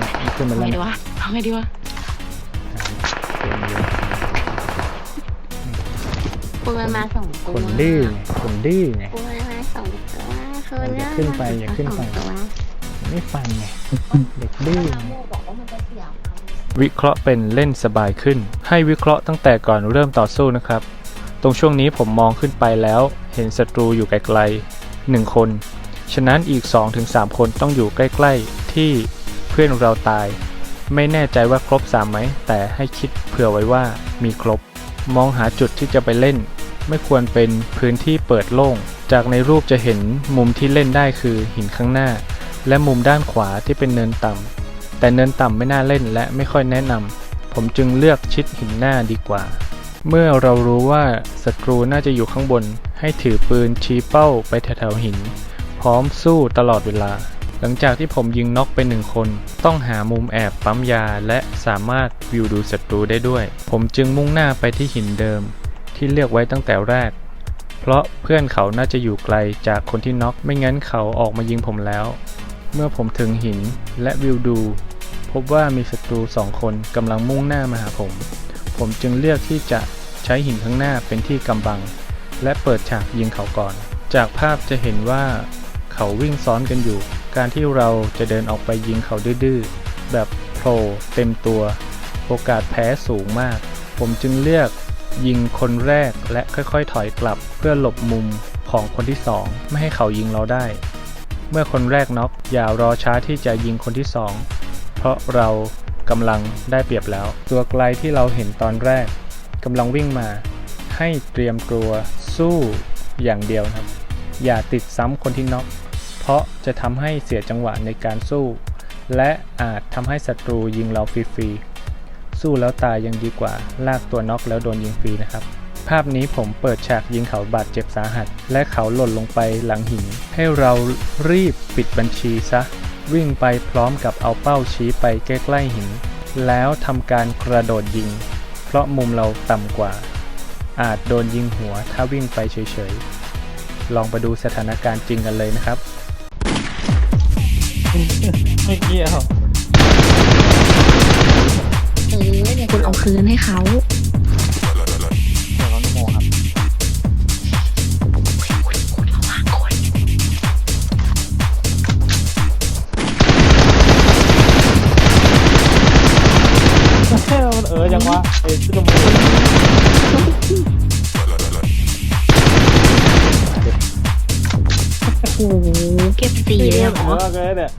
ไงขึ้นมาเอาแล้วไงดีวะเอาไงดีวะเสียงเยอะปูมันมาสองตัวคนดื้อไงคนดื้อไงปูมันมาสองตัวคืออย่าขึ้นไปอย่าขึ้นไปสองตัวไม่ฟังไงเด็กดื้อไงบอกว่ามันจะเสียววิเคราะห์เป็นเล่นสบายขึ้น ให้วิเคราะห์ตั้งแต่ก่อนเริ่มต่อสู้นะครับ ตรงช่วงนี้ผมมองขึ้นไปแล้ว เห็นศัตรูอยู่ไกลๆหนึ่งคน ฉะนั้นอีก 2-3 คนต้องอยู่ใกล้ ๆ ที่เพื่อนเราตาย ไม่แน่ใจว่าครบ3ไหม แต่ให้คิดเผื่อไว้ว่ามีครบ มองหาจุดที่จะไปเล่น ไม่ควรเป็นพื้นที่เปิดโล่ง จากในรูปจะเห็นมุมที่เล่นได้คือหินข้างหน้า และมุมด้านขวาที่เป็นเนินต่ำ แต่เนินต่ำไม่น่าเล่นและไม่ค่อยแนะนำ ผมจึงเลือกชิดหินหน้าดีกว่า เมื่อเรารู้ว่าศัตรูน่าจะอยู่ข้างบน ให้ถือปืนชี้เป้าไปแถวๆหิน พร้อมสู้ตลอดเวลา หลังจากที่ผมยิงน็อกไปหนึ่งคน ต้องหามุมแอบปั๊มยาและสามารถวิวดูศัตรูได้ด้วย ผมจึงมุ่งหน้าไปที่หินเดิม ที่เลือกไว้ตั้งแต่แรก เพราะเพื่อนเขาน่าจะอยู่ไกลจากคนที่น็อกไม่งั้นเขาออกมายิงผมแล้ว เมื่อผมถึงหินและวิวดู พบว่ามีศัตรูสองคนกำลังมุ่งหน้ามาหาผม ผมจึงเลือกที่จะใช้หินข้างหน้าเป็นที่กำบัง และเปิดฉากยิงเขาก่อน จากภาพจะเห็นว่าเขาวิ่งซ้อนกันอยู่ การที่เราจะเดินออกไปยิงเขาดื้อๆ แบบโผล่เต็มตัว โอกาสแพ้สูงมาก ผมจึงเลือกยิงคนแรกและค่อยๆ ถอยกลับเพื่อหลบมุมของคนที่สองไม่ให้เขายิงเราได้ เมื่อคนแรกน็อกอย่ารอช้าที่จะยิงคนที่สองเพราะเรากำลังได้เปรียบแล้ว ตัวไกลที่เราเห็นตอนแรกกำลังวิ่งมา ให้เตรียมตัวสู้อย่างเดียวนะครับ อย่าติดซ้ำคนที่น็อก ราะจะทำให้เสียจังหวะในการสู้ และอาจทำให้ศัตรูยิงเราฟรีๆ สู้แล้วตายยังดีกว่า ลากตัวน็อกแล้วโดนยิงฟรีนะครับ ภาพนี้ผมเปิดฉากยิงเขาบาดเจ็บสาหัส และเขาหล่นลงไปหลังหิน ให้เรารีบปิดบัญชีซะ วิ่งไปพร้อมกับเอาเป้าชี้ไปใกล้ๆหิน แล้วทำการกระโดดยิง เพราะมุมเราต่ำกว่า อาจโดนยิงหัวถ้าวิ่งไปเฉยๆลองไปดูสถานการณ์จริงกันเลยนะครับ ไม่เกี่ยวเออเนี่ยคุณเอาคืนให้เขาเดี๋ยวเราโมครับคุณระวังคนเออยังวะเอ้ยชุดลมโอ้โหเก็บสี่เลยเหรอเออเลยเนี่ย